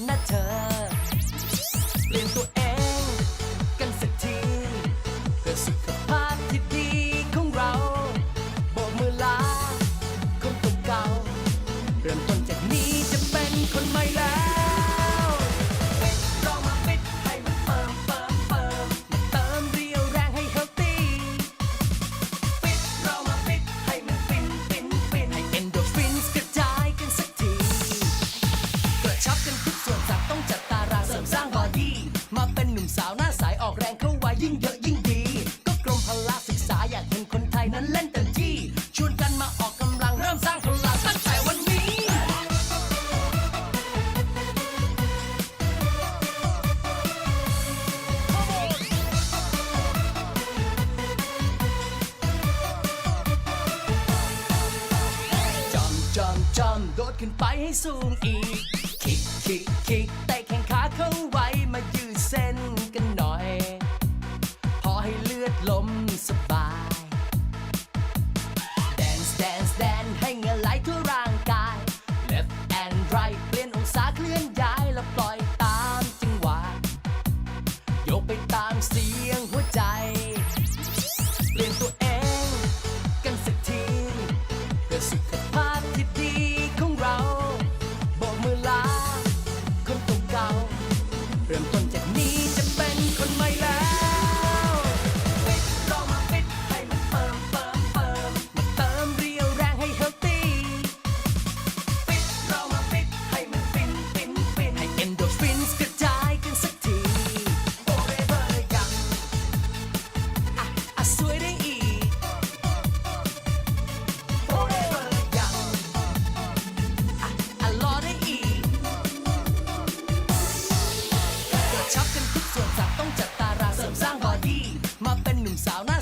not touch. จำจำจำโดดขึ้นไปให้สูงอีก คิกคิกคิกเตะแข้งขาเข้าไว้มายืดเส้นกันหน่อย พอให้เลือดลมสบาย Dance dance dance ให้เงื่อไหลทั่วร่างกาย Left and right เปลี่ยนองศาเคลื่อนย้ายแล้วปล่อยตามจังหวะโยกไปตามเสียงหัวใจ I'm sound.